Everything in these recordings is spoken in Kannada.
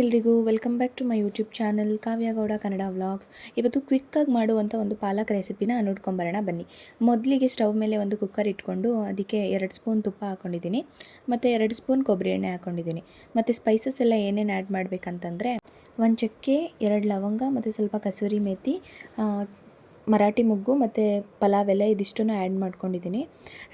ಎಲ್ರಿಗೂ, welcome back to my YouTube channel Kavya Gowda Kannada vlogs. ಇವತ್ತು ಕ್ವಿಕ್ಕಾಗಿ ಮಾಡುವಂಥ ಒಂದು ಪಾಲಕ್ ರೆಸಿಪಿನ ನೋಡ್ಕೊಂಬರೋಣ ಬನ್ನಿ. ಮೊದಲಿಗೆ ಸ್ಟವ್ ಮೇಲೆ ಒಂದು ಕುಕ್ಕರ್ ಇಟ್ಕೊಂಡು ಅದಕ್ಕೆ ಎರಡು ಸ್ಪೂನ್ ತುಪ್ಪ ಹಾಕ್ಕೊಂಡಿದ್ದೀನಿ ಮತ್ತು ಎರಡು ಸ್ಪೂನ್ ಕೊಬ್ಬರಿ ಎಣ್ಣೆ ಹಾಕ್ಕೊಂಡಿದ್ದೀನಿ ಮತ್ತು ಸ್ಪೈಸಸ್ ಎಲ್ಲ ಏನೇನು ಆ್ಯಡ್ ಮಾಡಬೇಕಂತಂದರೆ, ಒಂದು ಚಕ್ಕೆ, ಎರಡು ಲವಂಗ, ಮತ್ತು ಸ್ವಲ್ಪ ಕಸೂರಿ ಮೇಥಿ ಮರಾಠಿ ಮುಗ್ಗು, ಮತ್ತು ಪಲಾವ್ ಎಲ್ಲ ಇದಿಷ್ಟನ್ನು ಆ್ಯಡ್ ಮಾಡ್ಕೊಂಡಿದ್ದೀನಿ.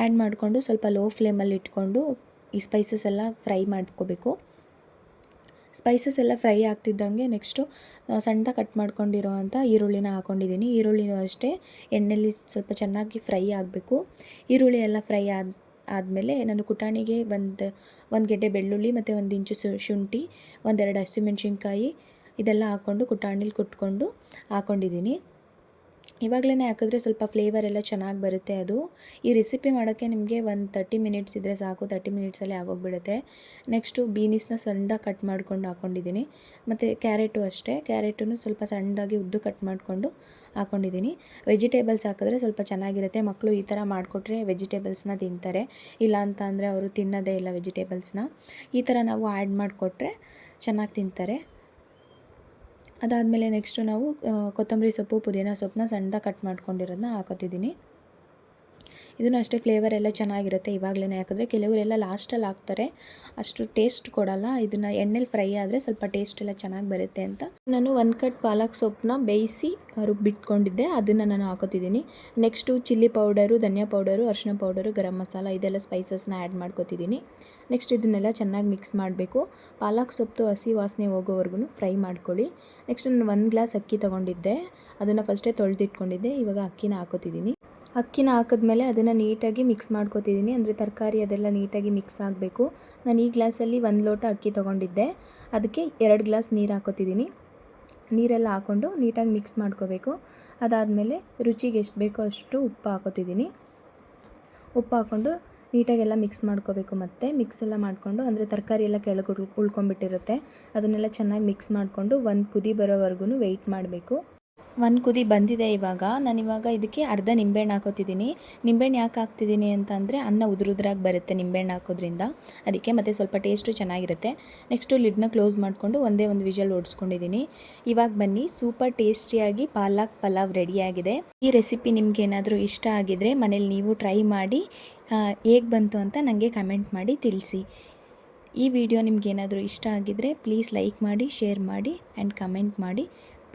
ಆ್ಯಡ್ ಮಾಡಿಕೊಂಡು ಸ್ವಲ್ಪ ಲೋ ಫ್ಲೇಮಲ್ಲಿ ಇಟ್ಕೊಂಡು ಈ ಸ್ಪೈಸಸ್ ಎಲ್ಲ ಫ್ರೈ ಮಾಡ್ಕೋಬೇಕು. ಸ್ಪೈಸಸ್ ಎಲ್ಲ ಫ್ರೈ ಆಗ್ತಿದ್ದಂಗೆ ನೆಕ್ಸ್ಟು ಸಣ್ಣ ಕಟ್ ಮಾಡ್ಕೊಂಡಿರೋ ಅಂಥ ಈರುಳ್ಳಿನ ಹಾಕ್ಕೊಂಡಿದ್ದೀನಿ ಈರುಳ್ಳಿನೂ ಅಷ್ಟೇ ಎಣ್ಣೆಯಲ್ಲಿ ಸ್ವಲ್ಪ ಚೆನ್ನಾಗಿ ಫ್ರೈ ಆಗಬೇಕು. ಈರುಳ್ಳಿ ಎಲ್ಲ ಫ್ರೈ ಆದ, ಆದಮೇಲೆ ನಾನು ಕುಟಾಣಿಗೆ ಒಂದು ಒಂದು ಗೆಡ್ಡೆ ಬೆಳ್ಳುಳ್ಳಿ ಮತ್ತು ಒಂದು ಇಂಚು ಶುಂಠಿ ಒಂದೆರಡು ಹಸಿಮೆಣ್ಸಿನ್ಕಾಯಿ ಇದೆಲ್ಲ ಹಾಕ್ಕೊಂಡು ಕುಟಾಣಿಲಿ ಕುಟ್ಕೊಂಡು ಹಾಕ್ಕೊಂಡಿದ್ದೀನಿ ಇವಾಗಲೇ ಹಾಕಿದ್ರೆ ಸ್ವಲ್ಪ ಫ್ಲೇವರ್ ಎಲ್ಲ ಚೆನ್ನಾಗಿ ಬರುತ್ತೆ ಅದು. ಈ ರೆಸಿಪಿ ಮಾಡೋಕ್ಕೆ ನಿಮಗೆ ಒಂದು ತರ್ಟಿ ಮಿನಿಟ್ಸ್ ಇದ್ದರೆ ಸಾಕು ತರ್ಟಿ ಮಿನಿಟ್ಸಲ್ಲಿ ಆಗೋಗ್ಬಿಡುತ್ತೆ. ನೆಕ್ಸ್ಟು ಬೀನಿಸ್ನ ಸಣ್ಣದಾಗಿ ಕಟ್ ಮಾಡ್ಕೊಂಡು ಹಾಕ್ಕೊಂಡಿದ್ದೀನಿ ಮತ್ತು ಕ್ಯಾರೆಟು ಅಷ್ಟೇ. ಕ್ಯಾರೆಟನ್ನು ಸ್ವಲ್ಪ ಸಣ್ಣದಾಗಿ ಉದ್ದು ಕಟ್ ಮಾಡಿಕೊಂಡು ಹಾಕ್ಕೊಂಡಿದ್ದೀನಿ ವೆಜಿಟೇಬಲ್ಸ್ ಹಾಕಿದ್ರೆ ಸ್ವಲ್ಪ ಚೆನ್ನಾಗಿರುತ್ತೆ. ಮಕ್ಕಳು ಈ ಥರ ಮಾಡಿಕೊಟ್ರೆ ವೆಜಿಟೇಬಲ್ಸ್ನ ತಿಂತಾರೆ. ಇಲ್ಲ ಅಂತ ಅವರು ತಿನ್ನೋದೇ ಇಲ್ಲ ವೆಜಿಟೇಬಲ್ಸ್ನ ಈ ಥರ ನಾವು ಆ್ಯಡ್ ಮಾಡಿಕೊಟ್ರೆ ಚೆನ್ನಾಗಿ ತಿಂತಾರೆ. ಅದಾದಮೇಲೆ ನೆಕ್ಸ್ಟು ನಾವು ಕೊತ್ತಂಬರಿ ಸೊಪ್ಪು ಪುದೀನ ಸೊಪ್ಪನ್ನ ಸಣ್ಣದಾಗಿ ಕಟ್ ಮಾಡ್ಕೊಂಡಿರೋದನ್ನ ಹಾಕೋತಿದ್ದೀನಿ. ಇದನ್ನು ಅಷ್ಟೇ ಫ್ಲೇವರ್ ಎಲ್ಲ ಚೆನ್ನಾಗಿರುತ್ತೆ ಇವಾಗಲೇ ಯಾಕಂದರೆ ಕೆಲವರೆಲ್ಲ ಲಾಸ್ಟಲ್ಲಿ ಹಾಕ್ತಾರೆ. ಅಷ್ಟು ಟೇಸ್ಟ್ ಕೊಡಲ್ಲ. ಇದನ್ನು ಎಣ್ಣೆಲಿ ಫ್ರೈ ಆದರೆ ಸ್ವಲ್ಪ ಟೇಸ್ಟ್ ಎಲ್ಲ ಚೆನ್ನಾಗಿ ಬರುತ್ತೆ ಅಂತ. ನಾನು ಒಂದು ಕಟ್ ಪಾಲಕ್ ಸೊಪ್ಪನ್ನ ಬೇಯಿಸಿ ರುಬ್ಬಿಟ್ಕೊಂಡಿದ್ದೆ. ಅದನ್ನು ನಾನು ಹಾಕೋತಿದ್ದೀನಿ. ನೆಕ್ಸ್ಟು ಚಿಲ್ಲಿ ಪೌಡರು ಧನಿಯಾ ಪೌಡರು ಅರಿಶಿನ ಪೌಡರು ಗರಂ ಮಸಾಲ ಇದೆಲ್ಲ ಸ್ಪೈಸಸ್ನ ಆ್ಯಡ್ ಮಾಡ್ಕೋತಿದ್ದೀನಿ. ನೆಕ್ಸ್ಟ್ ಇದನ್ನೆಲ್ಲ ಚೆನ್ನಾಗಿ ಮಿಕ್ಸ್ ಮಾಡಬೇಕು. ಪಾಲಕ್ ಸೊಪ್ಪು ಹಸಿ ವಾಸನೆ ಹೋಗೋವರೆಗೂ ಫ್ರೈ ಮಾಡ್ಕೊಳ್ಳಿ. ನೆಕ್ಸ್ಟ್ ನಾನು ಒಂದು ಗ್ಲಾಸ್ ಅಕ್ಕಿ ತೊಗೊಂಡಿದ್ದೆ. ಅದನ್ನು ಫಸ್ಟೇ ತೊಳೆದಿಟ್ಕೊಂಡಿದ್ದೆ. ಇವಾಗ ಅಕ್ಕಿನ ಹಾಕೋತಿದ್ದೀನಿ. ಅಕ್ಕಿನ ಹಾಕಿದ್ಮೇಲೆ ಅದನ್ನು ನೀಟಾಗಿ ಮಿಕ್ಸ್ ಮಾಡ್ಕೊತಿದ್ದೀನಿ ಅಂದರೆ ತರಕಾರಿ ಅದೆಲ್ಲ ನೀಟಾಗಿ ಮಿಕ್ಸ್ ಆಗಬೇಕು. ನಾನು ಈ ಗ್ಲಾಸಲ್ಲಿ ಒಂದು ಲೋಟ ಅಕ್ಕಿ ತೊಗೊಂಡಿದ್ದೆ. ಅದಕ್ಕೆ ಎರಡು ಗ್ಲಾಸ್ ನೀರು ಹಾಕೋತಿದ್ದೀನಿ ನೀರೆಲ್ಲ ಹಾಕ್ಕೊಂಡು ನೀಟಾಗಿ ಮಿಕ್ಸ್ ಮಾಡ್ಕೋಬೇಕು. ಅದಾದಮೇಲೆ ರುಚಿಗೆ ಎಷ್ಟು ಬೇಕೋ ಅಷ್ಟು ಉಪ್ಪು ಹಾಕೋತಿದ್ದೀನಿ ಉಪ್ಪು ಹಾಕ್ಕೊಂಡು ನೀಟಾಗೆಲ್ಲ ಮಿಕ್ಸ್ ಮಾಡ್ಕೋಬೇಕು ಮತ್ತು. ಮಿಕ್ಸ್ ಎಲ್ಲ ಮಾಡಿಕೊಂಡು, ಅಂದರೆ ತರಕಾರಿ ಎಲ್ಲ ಕೆಳಗೆ ಉಳ್ ಉಳ್ಕೊಂಬಿಟ್ಟಿರುತ್ತೆ ಅದನ್ನೆಲ್ಲ ಚೆನ್ನಾಗಿ ಮಿಕ್ಸ್ ಮಾಡಿಕೊಂಡು ಒಂದು ಕುದಿ ಬರೋವರೆಗೂ ವೆಯ್ಟ್ ಮಾಡಬೇಕು. ಒಂದು ಕುದಿ ಬಂದಿದೆ ಇವಾಗ. ನಾನು ಇವಾಗ ಇದಕ್ಕೆ ಅರ್ಧ ನಿಂಬೆಹಣ್ಣು ಹಾಕೋತಿದ್ದೀನಿ. ನಿಂಬೆಹಣ್ಣು ಯಾಕೆ ಹಾಕ್ತಿದ್ದೀನಿ ಅಂತಂದರೆ ಅನ್ನ ಉದುರುದ್ರಾಗಿ ಬರುತ್ತೆ ನಿಂಬೆಹಣ್ಣು ಹಾಕೋದ್ರಿಂದ. ಅದಕ್ಕೆ ಮತ್ತು ಸ್ವಲ್ಪ ಟೇಸ್ಟು ಚೆನ್ನಾಗಿರುತ್ತೆ. ನೆಕ್ಸ್ಟು ಲಿಡ್ನ ಕ್ಲೋಸ್ ಮಾಡಿಕೊಂಡು ಒಂದೇ ಒಂದು ವಿಷಲ್ ಓಡಿಸ್ಕೊಂಡಿದ್ದೀನಿ ಇವಾಗ ಬನ್ನಿ ಸೂಪರ್ ಟೇಸ್ಟಿಯಾಗಿ ಪಾಲಕ್ ಪಲಾವ್ ರೆಡಿಯಾಗಿದೆ ಈ ರೆಸಿಪಿ ನಿಮ್ಗೆ ಏನಾದರೂ ಇಷ್ಟ ಆಗಿದ್ದರೆ ಮನೇಲಿ ನೀವು ಟ್ರೈ ಮಾಡಿ ಹೇಗೆ ಬಂತು ಅಂತ ನನಗೆ ಕಮೆಂಟ್ ಮಾಡಿ ತಿಳಿಸಿ. ಈ ವಿಡಿಯೋ ನಿಮ್ಗೇನಾದರೂ ಇಷ್ಟ ಆಗಿದ್ದರೆ ಪ್ಲೀಸ್ ಲೈಕ್ ಮಾಡಿ ಶೇರ್ ಮಾಡಿ ಆ್ಯಂಡ್ ಕಮೆಂಟ್ ಮಾಡಿ.